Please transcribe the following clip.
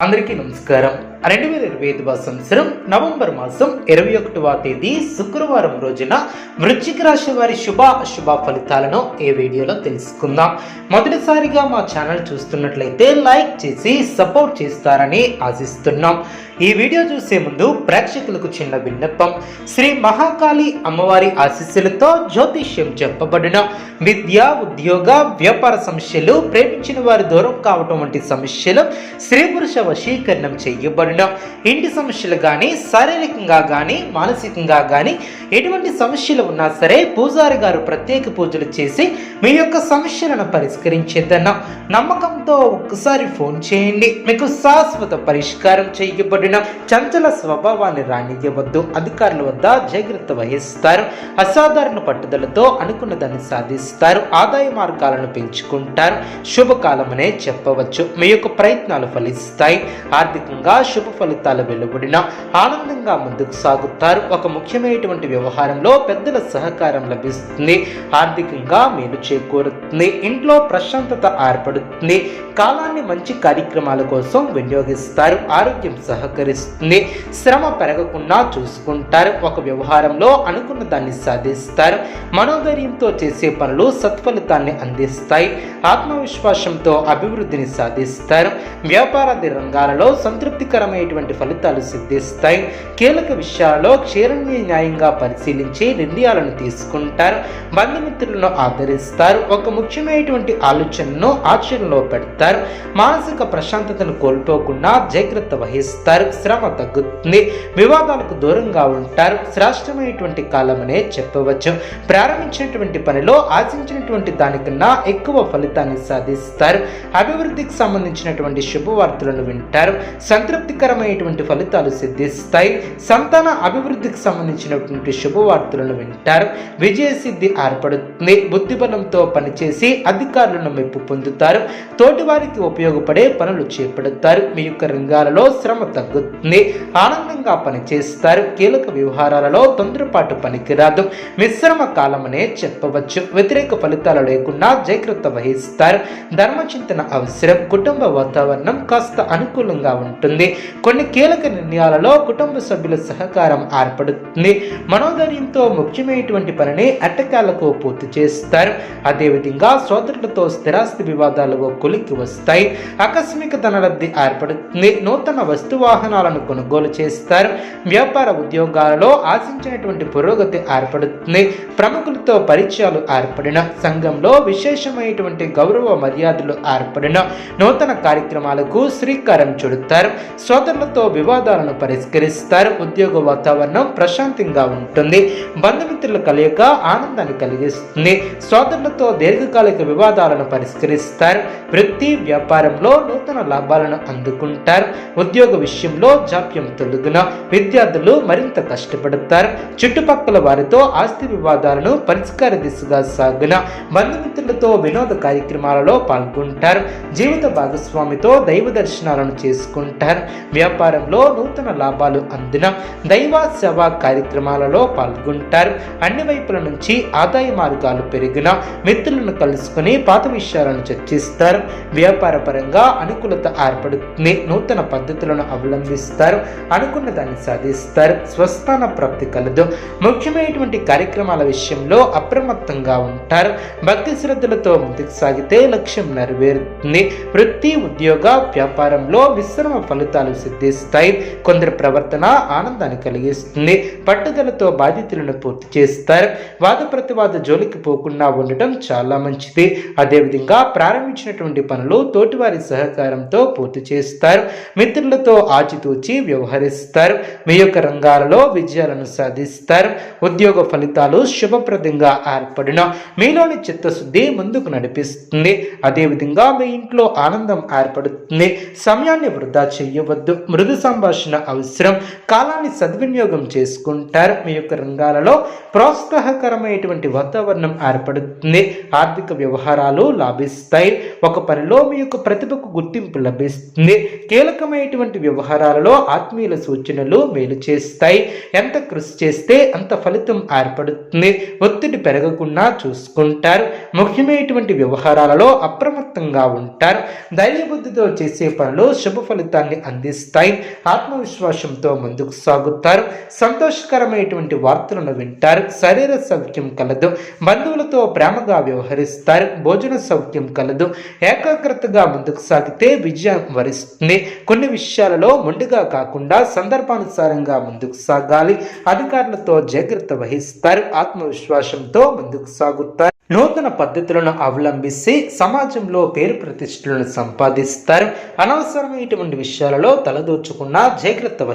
అందరికీ నమస్కారం. రెండు వేల ఇరవై ఐదవ సంవత్సరం నవంబర్ మాసం ఇరవై ఒకటవ తేదీ శుక్రవారం రోజున వృశ్చిక రాశి వారి శుభ అశుభ ఫలితాలను ఈ వీడియోలో తెలుసుకుందాం. మొదటిసారిగా మా ఛానల్ చూస్తున్నట్లయితే లైక్ చేసి సపోర్ట్ చేస్తారని ఆశిస్తున్నాం. ఈ వీడియో చూసే ముందు ప్రేక్షకులకు చిన్న విన్నపం. శ్రీ మహాకాళి అమ్మవారి ఆశీస్సులతో జ్యోతిష్యం చెప్పబడిన. విద్య ఉద్యోగ వ్యాపార సమస్యలు ప్రేమించిన వారి దూరం కావటం వంటి సమస్యలు స్త్రీ పురుష వశీకరణం చేయబడిన ఇంటి సమస్యలు కానీ శారీరకంగా కానీ మానసికంగా కానీ ఎటువంటి సమస్యలు ఉన్నా సరే పూజారి గారు ప్రత్యేక పూజలు చేసి మీ యొక్క సమస్యలను పరిష్కరించేదన్న నమ్మకంతో ఒక్కసారి ఫోన్ చేయండి. మీకు శాశ్వత పరిష్కారం చేయబడిన చంచల స్వభావాన్ని రానివ్వవద్దు అధికారుల వద్ద జాగ్రత్త వహిస్తారు. అసాధారణ పట్టుదలతో అనుకున్న దాన్ని సాధిస్తారు. ఆదాయ మార్గాలను పెంచుకుంటారు. శుభకాలమనే చెప్పవచ్చు. మీ యొక్క ప్రయత్నాలు ఫలిస్తాయి. ఆర్థికంగా శుభ ఫలితాలు వెలువడిన ఆనందంగా ముందుకు సాగుతారు. ఒక ముఖ్యమైనటువంటి వ్యవహారంలో పెద్దల సహకారం లభిస్తుంది. ఆర్థికంగా మేలు చేకూరుతుంది. ఇంట్లో ప్రశాంతత ఏర్పడుతుంది. కాలాన్ని మంచి కార్యక్రమాల కోసం వినియోగిస్తారు. ఆరోగ్యం సహకరిస్తుంది. శ్రమ పెరగకుండా చూసుకుంటారు. ఒక వ్యవహారంలో అనుకున్న దాన్ని సాధిస్తారు. మనోధైర్యంతో చేసే పనులు సత్ఫలితాన్ని అందిస్తాయి. ఆత్మవిశ్వాసంతో అభివృద్ధిని సాధిస్తారు. వ్యాపారాది రంగాలలో సంతృప్తికర అనుకూలమైనటువంటి ఫలితాలు సిద్ధిస్తాయి. కీలక విషయాల్లో క్షీరణ న్యాయంగా పరిశీలించి నిర్ణయాలను తీసుకుంటారు. బంధుమిత్రులను ఆదరిస్తారు. ఒక ముఖ్యమైనటువంటి ఆలోచనను ఆచరణలో పెడతారు. మానసిక ప్రశాంతతను కోల్పోకుండా జాగ్రత్త వహిస్తారు. శ్రమ తగ్గుతుంది. వివాదాలకు దూరంగా ఉంటారు. శ్రేష్టమైనటువంటి కాలమనే చెప్పవచ్చు. ప్రారంభించినటువంటి పనిలో ఆశించినటువంటి దానికన్నా ఎక్కువ ఫలితాన్ని సాధిస్తారు. అభివృద్ధికి సంబంధించినటువంటి శుభవార్తలను వింటారు. సంతృప్తి ఆసక్తికరమైనటువంటి ఫలితాలు సిద్ధిస్తాయి. సంతాన అభివృద్ధికి సంబంధించినటువంటి శుభవార్తలను వింటారు. విజయ సిద్ధి ఏర్పడుతుంది. బుద్ధిబలంతో పనిచేసి అధికారులను మెప్పు పొందుతారు. తోటివారికి ఉపయోగపడే పనులు చేపడతారు. మీ యొక్క రంగాలలో శ్రమ తగ్గుతుంది. ఆనందంగా పనిచేస్తారు. కీలక వ్యవహారాలలో తొందరపాటు పనికిరాదు. మిశ్రమ కాలమనే చెప్పవచ్చు. వ్యతిరేక ఫలితాలు లేకుండా జాగ్రత్త వహిస్తారు. ధర్మచింతన అవసరం. కుటుంబ వాతావరణం కాస్త అనుకూలంగా ఉంటుంది. కొన్ని కీలక నిర్ణయాలలో కుటుంబ సభ్యుల సహకారం ఏర్పడుతుంది. మనోధైర్యంతో ముఖ్యమైనటువంటి పనిని అట్టకాలకు పూర్తి చేస్తారు. అదేవిధంగా సోదరులతో స్థిరాస్తి వివాదాలు కొలికి వస్తాయి. ఆకస్మిక ధనలబ్ధి ఏర్పడుతుంది. నూతన వస్తు వాహనాలను కొనుగోలు చేస్తారు. వ్యాపార ఉద్యోగాలలో ఆశించినటువంటి పురోగతి ఏర్పడుతుంది. ప్రముఖులతో పరిచయాలు ఏర్పడిన సంఘంలో విశేషమైనటువంటి గౌరవ మర్యాదలు ఏర్పడిన నూతన కార్యక్రమాలకు శ్రీకారం చుడతారు. సోదరులతో వివాదాలను పరిష్కరిస్తారు. ఉద్యోగ వాతావరణం ప్రశాంతంగా ఉంటుంది. బంధుమిత్రుల కలయిక ఆనందాన్ని కలిగిస్తుంది. సోదరులతో దీర్ఘకాలిక వివాదాలను పరిష్కరిస్తారు. వృత్తి వ్యాపారంలో నూతన లాభాలను అందుకుంటారు. ఉద్యోగ విషయంలో జాప్యం తొలగిన విద్యార్థులు మరింత కష్టపడతారు. చుట్టుపక్కల వారితో ఆస్తి వివాదాలను పరిష్కార దిశగా సాగున బంధుమిత్రులతో వినోద కార్యక్రమాలలో పాల్గొంటారు. జీవిత భాగస్వామితో దైవ దర్శనాలను చేసుకుంటారు. వ్యాపారంలో నూతన లాభాలు అందిన దైవ సేవా కార్యక్రమాలలో పాల్గొంటారు. అన్ని వైపుల నుంచి ఆదాయ మార్గాలు పెరిగిన మిత్రులను కలుసుకుని పాత విషయాలను చర్చిస్తారు. వ్యాపార పరంగా అనుకూలత ఏర్పడుతుంది. నూతన పద్ధతులను అవలంబిస్తారు. అనుకున్న దాన్ని సాధిస్తారు. స్వస్థాన ప్రాప్తి కలదు. ముఖ్యమైనటువంటి కార్యక్రమాల విషయంలో అప్రమత్తంగా ఉంటారు. భక్తి శ్రద్ధలతో ముందుకు సాగితే లక్ష్యం నెరవేరుతుంది. వృత్తి ఉద్యోగ వ్యాపారంలో మిశ్రమ ఫలితాలు సిద్ధిస్తాయి. కొందరి ప్రవర్తన ఆనందాన్ని కలిగిస్తుంది. పట్టుదలతో బాధితులను పూర్తి చేస్తారు. వాద ప్రతివాద జోలికి పోకుండా ఉండటం చాలా మంచిది. అదేవిధంగా ప్రారంభించినటువంటి పనులు తోటివారి సహకారంతో పూర్తి చేస్తారు. మిత్రులతో ఆచితూచి వ్యవహరిస్తారు. మీ యొక్క రంగాలలో విజయాలను సాధిస్తారు. ఉద్యోగ ఫలితాలు శుభప్రదంగా ఏర్పడిన మీలోని చిత్తశుద్ధి ముందుకు నడిపిస్తుంది. అదేవిధంగా మీ ఇంట్లో ఆనందం ఏర్పడుతుంది. సమయాన్ని వృధా చేయవద్దు. వద్దు మృదు సంభాషణ అవసరం. కాలాన్ని సద్వినియోగం చేసుకుంటారు. మీ యొక్క రంగాలలో ప్రోత్సాహకరమైనటువంటి వాతావరణం ఏర్పడుతుంది. ఆర్థిక వ్యవహారాలు లాభిస్తాయి. ఒక పనిలో మీ యొక్క ప్రతిభకు గుర్తింపు లభిస్తుంది. కీలకమైనటువంటి వ్యవహారాలలో ఆత్మీయుల సూచనలు మేలు చేస్తాయి. ఎంత కృషి చేస్తే అంత ఫలితం ఏర్పడుతుంది. ఒత్తిడి పెరగకుండా చూసుకుంటారు. ముఖ్యమైనటువంటి వ్యవహారాలలో అప్రమత్తంగా ఉంటారు. ధైర్యబుద్ధితో చేసే పనులు శుభ ఫలితాన్ని అందిస్తాయి. ఆత్మవిశ్వాసంతో ముందుకు సాగుతారు. సంతోషకరమైనటువంటి వార్తలను వింటారు. శరీర సౌఖ్యం కలదు. బంధువులతో ప్రేమగా వ్యవహరిస్తారు. భోజన సౌఖ్యం కలదు. ఏకాగ్రతగా ముందుకు సాగితే విజయం వరిస్తుంది. కొన్ని విషయాలలో మొండిగా కాకుండా సందర్భానుసారంగా ముందుకు సాగాలి. అధికారులతో జాగ్రత్త వహిస్తారు. ఆత్మవిశ్వాసంతో ముందుకు సాగుతారు. నూతన పద్ధతులను అవలంబిస్తే సమాజంలో పేరు ప్రతిష్టలను సంపాదిస్తారు. అనవసరమైనటువంటి విషయాలలో తలదూర్చకుండా జాగ్రత్త వహి